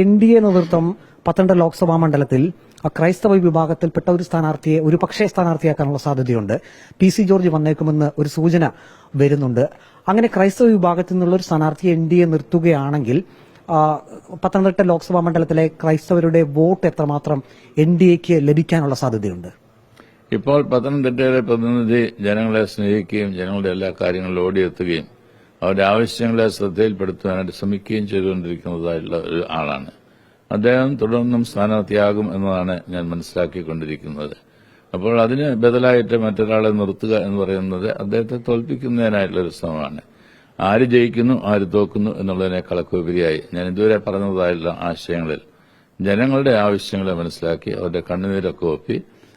N D A നേതൃത്വം പത്തനംതിട്ട ലോക്സഭാ മണ്ഡലത്തിൽ ക്രൈസ്തവ വിഭാഗത്തിൽപ്പെട്ട ഒരു സ്ഥാനാർത്ഥിയെ ഒരു പക്ഷേ സ്ഥാനാർത്ഥിയാക്കാനുള്ള സാധ്യതയുണ്ട്. പി സി ജോർജ് വന്നേക്കുമെന്ന് ഒരു സൂചന വരുന്നുണ്ട്. അങ്ങനെ ക്രൈസ്തവ വിഭാഗത്തിൽ നിന്നുള്ള ഒരു സ്ഥാനാർത്ഥിയെ എൻ ഡി എ നിർത്തുകയാണെങ്കിൽ പത്തനംതിട്ട ലോക്സഭാ മണ്ഡലത്തിലെ ക്രൈസ്തവരുടെ വോട്ട് എത്രമാത്രം എൻ ഡി എക്ക് ലഭിക്കാനുള്ള സാധ്യതയുണ്ട്? ഇപ്പോൾ പത്തനംതിട്ടയിലെ പ്രതിനിധി ജനങ്ങളെ സ്നേഹിക്കുകയും ജനങ്ങളുടെ എല്ലാ കാര്യങ്ങളിലും ഓടിയെത്തുകയും അവരുടെ ആവശ്യങ്ങളെ ശ്രദ്ധയിൽപ്പെടുത്തുവാനായിട്ട് ശ്രമിക്കുകയും ചെയ്തുകൊണ്ടിരിക്കുന്നതായിട്ടുള്ള ഒരു ആളാണ്. അദ്ദേഹം തുടർന്നും സ്ഥാനാർത്ഥിയാകും എന്നതാണ് ഞാൻ മനസ്സിലാക്കിക്കൊണ്ടിരിക്കുന്നത്. അപ്പോൾ അതിന് ബദലായിട്ട് മറ്റൊരാളെ നിർത്തുക എന്ന് പറയുന്നത് അദ്ദേഹത്തെ തോൽപ്പിക്കുന്നതിനായിട്ടുള്ള ഒരു ശ്രമമാണ്. ആര് ജയിക്കുന്നു ആര് തോക്കുന്നു എന്നുള്ളതിനേക്കാളൊക്കെ ഉപരിയായി ഞാൻ ഇതുവരെ പറഞ്ഞതായുള്ള ആശയങ്ങളിൽ ജനങ്ങളുടെ ആവശ്യങ്ങളെ മനസ്സിലാക്കി അവരുടെ കണ്ണുനീരൊക്കെ ഒപ്പി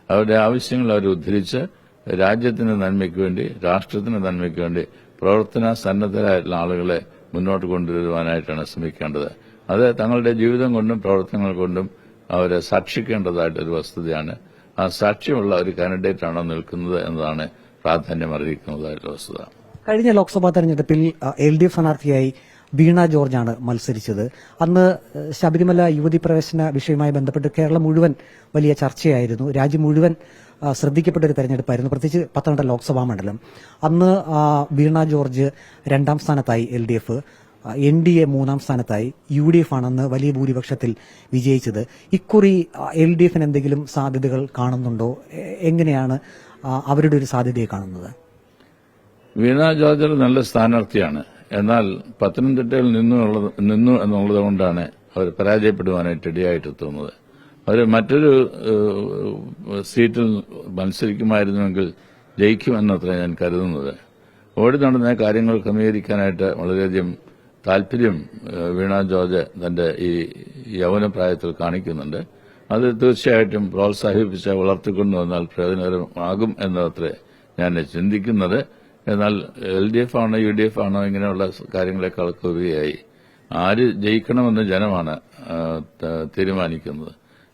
അവരുടെ ആവശ്യങ്ങൾ അവർ ഉദ്ധരിച്ച് രാജ്യത്തിന്റെ നന്മയ്ക്ക് വേണ്ടി രാഷ്ട്രത്തിന്റെ നന്മയ്ക്ക് വേണ്ടി പ്രവർത്തന സന്നദ്ധരായിട്ടുള്ള ആളുകളെ മുന്നോട്ട് കൊണ്ടുവരുവാനായിട്ടാണ് ശ്രമിക്കേണ്ടത്. അത് തങ്ങളുടെ ജീവിതം കൊണ്ടും പ്രവർത്തനങ്ങൾ കൊണ്ടും അവരെ സാക്ഷിക്കേണ്ടതായിട്ടൊരു വസ്തുതയാണ്. ആ സാക്ഷ്യമുള്ള ഒരു കാൻഡിഡേറ്റ് ആണോ നിൽക്കുന്നത് എന്നതാണ് പ്രാധാന്യം അറിയിക്കുന്നതായിട്ടുള്ള വസ്തുത. കഴിഞ്ഞ ലോക്സഭാ തെരഞ്ഞെടുപ്പിൽ എൽ ഡി എഫ് സ്ഥാനാർത്ഥിയായി വീണ ജോർജാണ് മത്സരിച്ചത്. അന്ന് ശബരിമല യുവതി പ്രവേശന വിഷയവുമായി ബന്ധപ്പെട്ട് കേരളം മുഴുവൻ വലിയ ചർച്ചയായിരുന്നു. രാജ്യം മുഴുവൻ ശ്രദ്ധിക്കപ്പെട്ട ഒരു തെരഞ്ഞെടുപ്പായിരുന്നു. പ്രത്യേകിച്ച് പത്തനംതിട്ട ലോക്സഭാ മണ്ഡലം. അന്ന് വീണ ജോർജ് രണ്ടാം സ്ഥാനത്തായി L D F N D A മൂന്നാം സ്ഥാനത്തായി യു ഡി എഫ് ആണെന്ന് വലിയ ഭൂരിപക്ഷത്തിൽ വിജയിച്ചത്. ഇക്കുറി എൽ ഡി എഫിന് എന്തെങ്കിലും സാധ്യതകൾ കാണുന്നുണ്ടോ? എങ്ങനെയാണ് അവരുടെ ഒരു സാധ്യതയെ കാണുന്നത്? വീണ ജോർജ് നല്ല സ്ഥാനാർത്ഥിയാണ്. എന്നാൽ പത്തനംതിട്ടയിൽ നിന്നു നിന്നു എന്നുള്ളത് കൊണ്ടാണ് അവർ പരാജയപ്പെടുവാനായിട്ട് ഇടയായിട്ട് എത്തുന്നത് അവർ മറ്റൊരു സീറ്റിൽ മത്സരിക്കുമായിരുന്നുവെങ്കിൽ ജയിക്കുമെന്നത്ര ഞാൻ കരുതുന്നത്. ഓടി നടന്ന കാര്യങ്ങൾ ക്രമീകരിക്കാനായിട്ട് വളരെയധികം താല്പര്യം വീണ ജോർജ് തന്റെ ഈ യൗവനപ്രായത്തിൽ കാണിക്കുന്നുണ്ട്. അത് തീർച്ചയായിട്ടും പ്രോത്സാഹിപ്പിച്ച് വളർത്തിക്കൊണ്ടു വന്നാൽ പ്രയോജനകരമാകും എന്നത്രേ ഞാൻ ചിന്തിക്കുന്നത്. എന്നാൽ എൽ ഡി എഫ് ആണോ യു ഡി എഫ് ആണോ ഇങ്ങനെയുള്ള കാര്യങ്ങളെക്കാളൊക്കെ ഉപരിയായി ആര് ജയിക്കണമെന്ന് ജനമാണ് തീരുമാനിക്കുന്നത്.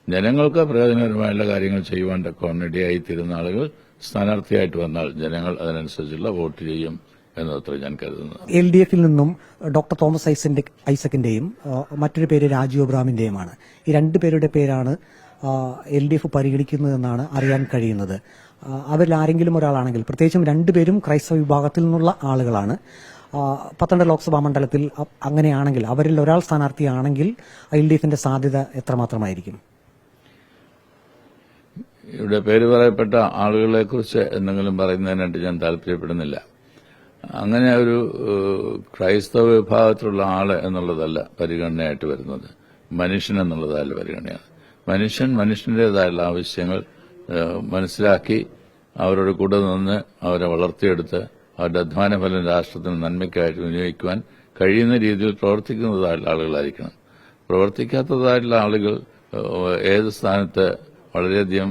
ജനങ്ങൾക്ക് പ്രയോജനകരമായുള്ള കാര്യങ്ങൾ ചെയ്യുവാൻ തക്കവണ്ണം ആയി തീരുന്ന ആളുകൾ സ്ഥാനാർത്ഥിയായിട്ട് വന്നാൽ ജനങ്ങൾ അതിനനുസരിച്ചുള്ള വോട്ട് ചെയ്യും എന്നത്ര ഞാൻ കരുതുന്നു എൽ ഡി എഫിൽ നിന്നും ഡോക്ടർ തോമസ് ഐസക്കിന്റെയും മറ്റൊരു പേര് രാജീവ് അബ്രാമിന്റെയുമാണ്. ഈ രണ്ടു പേരുടെ പേരാണ് എൽ ഡി എഫ് പരിഗണിക്കുന്നതെന്നാണ് അറിയാൻ കഴിയുന്നത്. അവരിൽ ആരെങ്കിലും ഒരാളാണെങ്കിൽ പ്രത്യേകിച്ചും രണ്ടുപേരും ക്രൈസ്തവ വിഭാഗത്തിൽ നിന്നുള്ള ആളുകളാണ്. പത്തനംതിട്ട ലോക്സഭാ മണ്ഡലത്തിൽ അങ്ങനെയാണെങ്കിൽ അവരിൽ ഒരാൾ സ്ഥാനാർത്ഥിയാണെങ്കിൽ എൽ ഡി എഫിന്റെ സാധ്യത എത്രമാത്രമായിരിക്കും? ഇവിടെ പേര് പറയപ്പെട്ട ആളുകളെ കുറിച്ച് എന്തെങ്കിലും പറയുന്നതിനായിട്ട് ഞാൻ താല്പര്യപ്പെടുന്നില്ല. അങ്ങനെ ഒരു ക്രൈസ്തവ വിഭാഗത്തിലുള്ള ആൾ എന്നുള്ളതല്ല പരിഗണനയായിട്ട് വരുന്നത്. മനുഷ്യൻ എന്നുള്ളതല്ല പരിഗണനയാണ് മനുഷ്യൻ മനുഷ്യന്റേതായുള്ള ആവശ്യങ്ങൾ മനസ്സിലാക്കി അവരുടെ കൂടെ നിന്ന് അവരെ വളർത്തിയെടുത്ത് അവരുടെ അധ്വാന ഫലം രാഷ്ട്രത്തിന് നന്മയ്ക്കായിട്ട് വിനിയോഗിക്കുവാൻ കഴിയുന്ന രീതിയിൽ പ്രവർത്തിക്കുന്നതായുള്ള ആളുകളായിരിക്കണം. പ്രവർത്തിക്കാത്തതായിട്ടുള്ള ആളുകൾ ഏത് സ്ഥാനത്ത് വളരെയധികം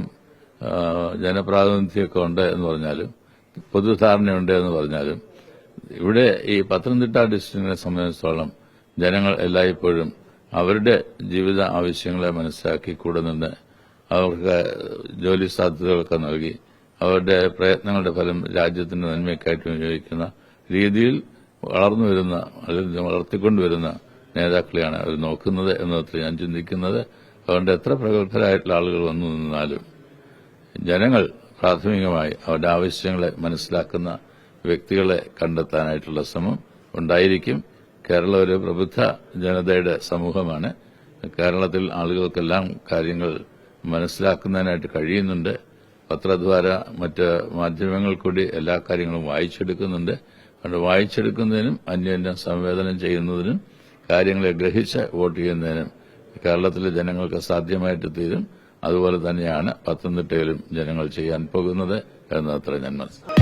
ജനപ്രാതിനിധ്യമൊക്കെ ഉണ്ട് എന്ന് പറഞ്ഞാലും പൊതുധാരണയുണ്ട് എന്ന് പറഞ്ഞാലും ഇവിടെ ഈ പത്തനംതിട്ട ഡിസ്ട്രിക്റ്റിനെ സംബന്ധിച്ചിടത്തോളം ജനങ്ങൾ എല്ലായ്പ്പോഴും അവരുടെ ജീവിത ആവശ്യങ്ങളെ മനസ്സിലാക്കി കൂടെ നിന്ന് അവർക്ക് ജോലി സാധ്യതകളൊക്കെ നൽകി അവരുടെ പ്രയത്നങ്ങളുടെ ഫലം രാജ്യത്തിന്റെ നന്മയ്ക്കായിട്ട് വിനിയോഗിക്കുന്ന രീതിയിൽ വളർന്നു വരുന്ന അല്ലെങ്കിൽ വളർത്തിക്കൊണ്ടുവരുന്ന നേതാക്കളെയാണ് അവർ നോക്കുന്നത് എന്നത്ര ഞാൻ ചിന്തിക്കുന്നത്. അതുകൊണ്ട് എത്ര പ്രഗത്ഭരായിട്ടുള്ള ആളുകൾ വന്നു നിന്നാലും ജനങ്ങൾ പ്രാഥമികമായി അവരുടെ ആവശ്യങ്ങളെ മനസ്സിലാക്കുന്ന വ്യക്തികളെ കണ്ടെത്താനായിട്ടുള്ള ശ്രമം ഉണ്ടായിരിക്കും. കേരളം ഒരു പ്രബുദ്ധ ജനതയുടെ സമൂഹമാണ്. കേരളത്തിൽ ആളുകൾക്കെല്ലാം കാര്യങ്ങൾ മനസ്സിലാക്കുന്നതിനായിട്ട് കഴിയുന്നുണ്ട്. പത്രദ്വാര മറ്റ് മാധ്യമങ്ങൾ കൂടി എല്ലാ കാര്യങ്ങളും വായിച്ചെടുക്കുന്നുണ്ട്. അതുകൊണ്ട് വായിച്ചെടുക്കുന്നതിനും അന്യോന്യം സംവേദനം ചെയ്യുന്നതിനും കാര്യങ്ങളെ ഗ്രഹിച്ച് വോട്ട് ചെയ്യുന്നതിനും കേരളത്തിലെ ജനങ്ങൾക്ക് സാധ്യമായിട്ട് തീരും. അതുപോലെ തന്നെയാണ് പത്തനംതിട്ടയിലും ജനങ്ങൾ ചെയ്യാൻ പോകുന്നത് എന്നത്ര ഞാൻ മനസ്സിലാക്കി